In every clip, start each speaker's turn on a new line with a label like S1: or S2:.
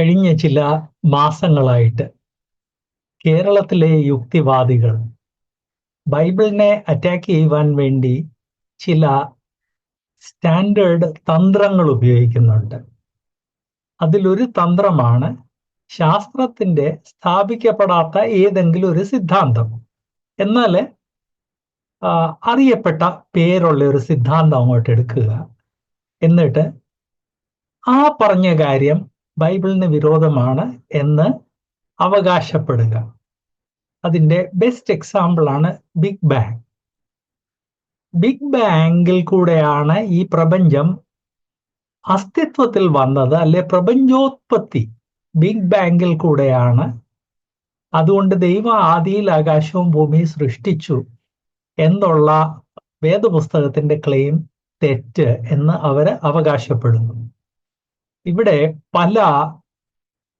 S1: കഴിഞ്ഞ ചില മാസങ്ങളായിട്ട് കേരളത്തിലെ യുക്തിവാദികൾ ബൈബിളിനെ അറ്റാക്ക് ചെയ്യുവാൻ വേണ്ടി ചില സ്റ്റാൻഡേർഡ് തന്ത്രങ്ങൾ ഉപയോഗിക്കുന്നുണ്ട്. അതിലൊരു തന്ത്രമാണ് ശാസ്ത്രത്തിന്റെ സ്ഥാപിക്കപ്പെടാത്ത ഏതെങ്കിലും ഒരു സിദ്ധാന്തം. എന്നാൽ അറിയപ്പെട്ട പേരുള്ള ഒരു സിദ്ധാന്തം അങ്ങോട്ട് എടുക്കുക. എന്നിട്ട് ആ പറഞ്ഞ കാര്യം ബൈബിളിന് വിരോധമാണ് എന്ന് അവകാശപ്പെടുക. അതിന്റെ ബെസ്റ്റ് എക്സാമ്പിളാണ് ബിഗ് ബാങ് ബിഗ് ബാങ്കിൽ കൂടെയാണ് ഈ പ്രപഞ്ചം അസ്തിത്വത്തിൽ വന്നത് അല്ലെ പ്രപഞ്ചോത്പത്തി. ബിഗ് ബാങ്കിൽ കൂടെയാണ്. അതുകൊണ്ട് ദൈവ ആദിയിൽ ആകാശവും ഭൂമിയും സൃഷ്ടിച്ചു എന്നുള്ള വേദപുസ്തകത്തിന്റെ ക്ലെയിം തെറ്റ് എന്ന് അവർ അവകാശപ്പെടുന്നു. ഇവിടെ പല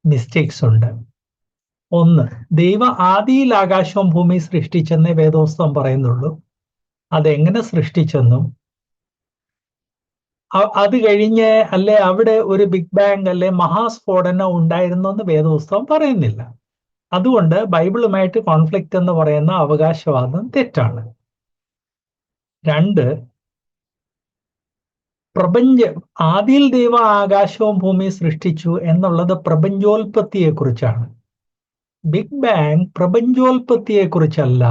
S1: മിസ്റ്റേക്സ് ഉണ്ട്. ഒന്ന് ദൈവ ആദിയിൽ ആകാശവും ഭൂമി സൃഷ്ടിച്ചെന്നേ വേദോസ്തവം പറയുന്നുള്ളൂ. അതെങ്ങനെ സൃഷ്ടിച്ചെന്നും അത് കഴിഞ്ഞ് അല്ലെ അവിടെ ഒരു ബിഗ് ബാങ് അല്ലെ മഹാസ്ഫോടനം ഉണ്ടായിരുന്നു എന്ന് വേദോസ്തവം പറയുന്നില്ല. അതുകൊണ്ട് ബൈബിളുമായിട്ട് കോൺഫ്ലിക്റ്റ് എന്ന് പറയുന്ന അവകാശവാദം തെറ്റാണ്. രണ്ട് പ്രപഞ്ച ആദിയിൽ ദൈവ ആകാശവും ഭൂമി സൃഷ്ടിച്ചു എന്നുള്ളത് പ്രപഞ്ചോൽപത്തിയെ കുറിച്ചാണ് ബിഗ് ബാങ് പ്രപഞ്ചോൽപത്തിയെ കുറിച്ചല്ല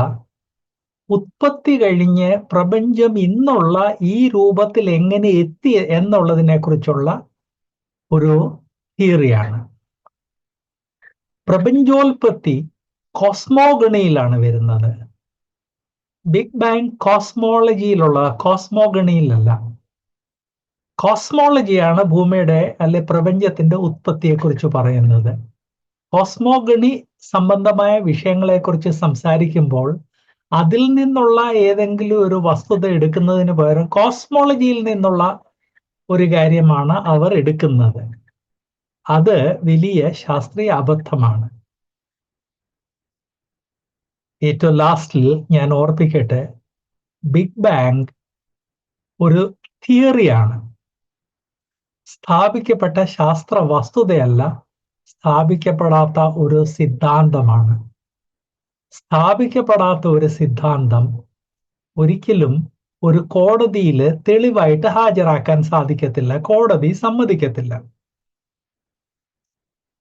S1: ഉത്പത്തി കഴിഞ്ഞ് പ്രപഞ്ചം ഇന്നുള്ള ഈ രൂപത്തിൽ എങ്ങനെ എത്തി എന്നുള്ളതിനെ കുറിച്ചുള്ള ഒരു തിയറിയാണ്. പ്രപഞ്ചോൽപത്തി കോസ്മോഗണിയിലാണ് വരുന്നത്. ബിഗ് ബാങ് കോസ്മോളജിയിലുള്ള കോസ്മോഗണിയിലല്ല കോസ്മോളജിയാണ് ഭൂമിയുടെ അല്ലെ പ്രപഞ്ചത്തിന്റെ ഉത്പത്തിയെക്കുറിച്ച് പറയുന്നത്. കോസ്മോഗണി സംബന്ധമായ വിഷയങ്ങളെക്കുറിച്ച് സംസാരിക്കുമ്പോൾ അതിൽ നിന്നുള്ള ഏതെങ്കിലും ഒരു വസ്തുത എടുക്കുന്നതിന് പകരം കോസ്മോളജിയിൽ നിന്നുള്ള ഒരു കാര്യമാണ് അവർ എടുക്കുന്നത്. അത് വലിയ ശാസ്ത്രീയ അബദ്ധമാണ്. ഏറ്റവും ലാസ്റ്റിൽ ഞാൻ ഓർപ്പിക്കട്ടെ ബിഗ് ബാങ് ഒരു തിയറിയാണ്. സ്ഥാപിക്കപ്പെട്ട ശാസ്ത്ര വസ്തുതയല്ല സ്ഥാപിക്കപ്പെടാത്ത ഒരു സിദ്ധാന്തമാണ്. സ്ഥാപിക്കപ്പെടാത്ത ഒരു സിദ്ധാന്തം ഒരിക്കലും ഒരു കോടതിയിൽ തെളിവായിട്ട് ഹാജരാക്കാൻ സാധിക്കത്തില്ല കോടതി സമ്മതിക്കത്തില്ല.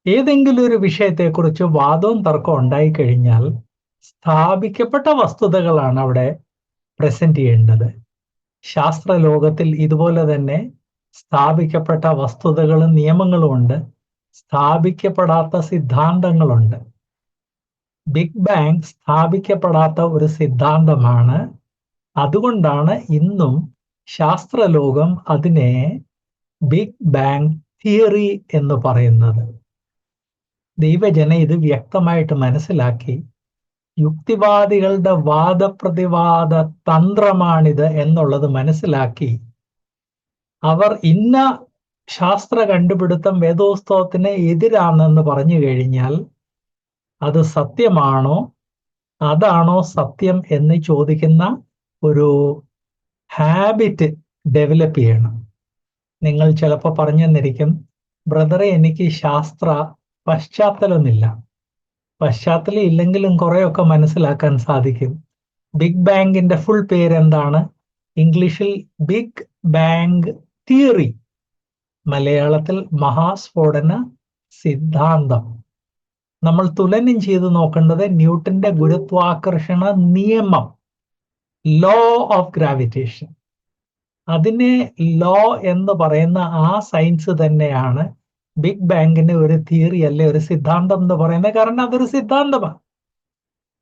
S1: ഏതെങ്കിലും ഒരു വിഷയത്തെക്കുറിച്ച് വാദവും തർക്കവും ഉണ്ടായിക്കഴിഞ്ഞാൽ സ്ഥാപിക്കപ്പെട്ട വസ്തുതകളാണ് അവിടെ പ്രസന്റ് ചെയ്യേണ്ടത്. ശാസ്ത്ര ലോകത്തിൽ ഇതുപോലെ തന്നെ സ്ഥാപിക്കപ്പെട്ട വസ്തുതകളും നിയമങ്ങളും ഉണ്ട്. സ്ഥാപിക്കപ്പെടാത്ത സിദ്ധാന്തങ്ങളുണ്ട്. ബിഗ് ബാങ് സ്ഥാപിക്കപ്പെടാത്ത ഒരു സിദ്ധാന്തമാണ്. അതുകൊണ്ടാണ് ഇന്നും ശാസ്ത്രലോകം അതിനെ ബിഗ് ബാങ് തിയറി എന്ന് പറയുന്നത്. ദൈവജന ഇത് വ്യക്തമായിട്ട് മനസ്സിലാക്കി. യുക്തിവാദികളുടെ വാദപ്രതിവാദ തന്ത്രമാണിത് എന്നുള്ളത് മനസ്സിലാക്കി. അവർ ഇന്ന ശാസ്ത്ര കണ്ടുപിടുത്തം വേദോസ്തവത്തിന് എതിരാണെന്ന് പറഞ്ഞു കഴിഞ്ഞാൽ അത് സത്യമാണോ? അതാണോ സത്യം എന്ന് ചോദിക്കുന്ന ഒരു ഹാബിറ്റ് ഡെവലപ്പ് ചെയ്യണം. നിങ്ങൾ ചിലപ്പോൾ പറഞ്ഞെന്നിരിക്കും ബ്രദറെ എനിക്ക് ശാസ്ത്ര പശ്ചാത്തലമൊന്നുമില്ല. പശ്ചാത്തലം ഇല്ലെങ്കിലും കുറേയൊക്കെ മനസ്സിലാക്കാൻ സാധിക്കും. ബിഗ് ബാങ്കിന്റെ ഫുൾ പേര് എന്താണ്? ഇംഗ്ലീഷിൽ ബിഗ് ബാങ്ക് തിയറി. മലയാളത്തിൽ മഹാസ്ഫോടന സിദ്ധാന്തം. നമ്മൾ തുലനം ചെയ്ത് നോക്കേണ്ടത് ന്യൂട്ടന്റെ ഗുരുത്വാകർഷണ നിയമം. ലോ ഓഫ് ഗ്രാവിറ്റേഷൻ അതിനെ ലോ എന്ന് പറയുന്ന ആ സയൻസ് തന്നെയാണ് ബിഗ് ബാങ്കിന്റെ ഒരു തിയറി അല്ലെ ഒരു സിദ്ധാന്തം എന്ന് പറയുന്നത്. കാരണം അതൊരു സിദ്ധാന്തമാണ്.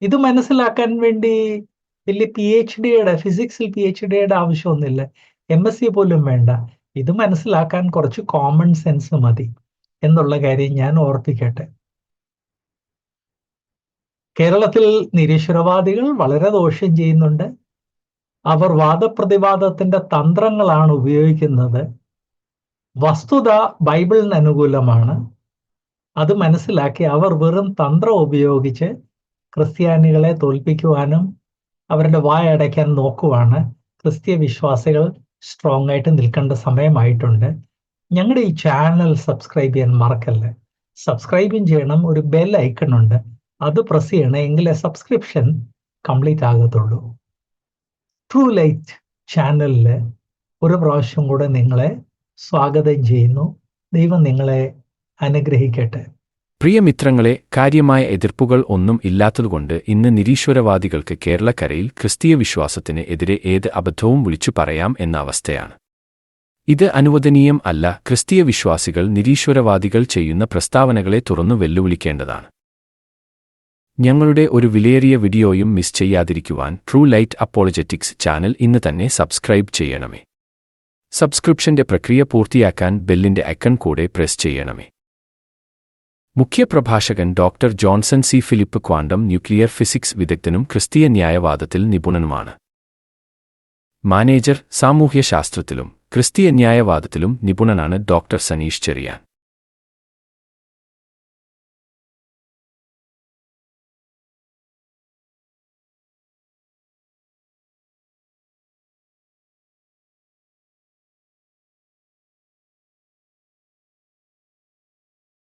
S1: ഇത് മനസ്സിലാക്കാൻ വേണ്ടി വലിയ പി എച്ച് ഡിയുടെ ഫിസിക്സിൽ പി എച്ച് ഡിയുടെ ആവശ്യമൊന്നുമില്ല. എം എസ് സി പോലും വേണ്ട. ഇത് മനസ്സിലാക്കാൻ കുറച്ച് കോമൺ സെൻസ് മതി എന്നുള്ള കാര്യം ഞാൻ ഓർപ്പിക്കട്ടെ. കേരളത്തിൽ നിരീശ്വരവാദികൾ വളരെ ദോഷം ചെയ്യുന്നുണ്ട്. അവർ വാദപ്രതിവാദത്തിന്റെ തന്ത്രങ്ങളാണ് ഉപയോഗിക്കുന്നത്. വസ്തുത ബൈബിളിന് അനുകൂലമാണ്. അത് മനസ്സിലാക്കി അവർ വെറും തന്ത്രം ഉപയോഗിച്ച് ക്രിസ്ത്യാനികളെ തോൽപ്പിക്കുവാനും അവരുടെ വായടയ്ക്കാൻ നോക്കുവാണ് ക്രിസ്ത്യ വിശ്വാസികൾ സ്ട്രോങ് ആയിട്ട് നിൽക്കേണ്ട സമയമായിട്ടുണ്ട്. ഞങ്ങളുടെ ഈ ചാനൽ സബ്സ്ക്രൈബ് ചെയ്യാൻ മറക്കല്ലേ? സബ്സ്ക്രൈബും ചെയ്യണം ഒരു ബെൽ ഐക്കൺ ഉണ്ട്. അത് പ്രസ് ചെയ്യണം എങ്കിലേ സബ്സ്ക്രിപ്ഷൻ കംപ്ലീറ്റ് ആകത്തുള്ളൂ. ട്രൂ ലൈറ്റ് ചാനലിൽ ഒരു പ്രാവശ്യം കൂടെ നിങ്ങളെ സ്വാഗതം ചെയ്യുന്നു. ദൈവം നിങ്ങളെ അനുഗ്രഹിക്കട്ടെ.
S2: പ്രിയമിത്രങ്ങളെ കാര്യമായ എതിർപ്പുകൾ ഒന്നും ഇല്ലാത്തതുകൊണ്ട് ഇന്ന് നിരീശ്വരവാദികൾക്ക് കേരളക്കരയിൽ ക്രിസ്തീയ വിശ്വാസത്തിന് എതിരെ ഏത് അബദ്ധവും വിളിച്ചു പറയാം എന്ന അവസ്ഥയാണ്. ഇത് അനുവദനീയം അല്ല ക്രിസ്തീയ വിശ്വാസികൾ നിരീശ്വരവാദികൾ ചെയ്യുന്ന പ്രസ്താവനകളെ തുറന്നു വെല്ലുവിളിക്കേണ്ടതാണ്. ഞങ്ങളുടെ ഒരു വിലയേറിയ വീഡിയോയും മിസ് ചെയ്യാതിരിക്കുവാൻ ട്രൂ ലൈറ്റ് അപ്പോളജറ്റിക്സ് ചാനൽ ഇന്ന് തന്നെ സബ്സ്ക്രൈബ് ചെയ്യണമേ. സബ്സ്ക്രിപ്ഷന്റെ പ്രക്രിയ പൂർത്തിയാക്കാൻ ബെല്ലിന്റെ ഐക്കൺ കൂടെ പ്രസ് ചെയ്യണമേ. മുഖ്യപ്രഭാഷകൻ doctor Johnson C Philip quantum nuclear physics വിദഗ്ധനും ക്രിസ്തീയ ന്യായവാദത്തിൽ നിപുണനുമാണ്. മാനേജർ സാമൂഹ്യശാസ്ത്രത്തിലും ക്രിസ്തീയ ന്യായവാദത്തിലും നിപുണനാണ് ഡോക്ടർ സനീഷ് ചെറിയാൻ.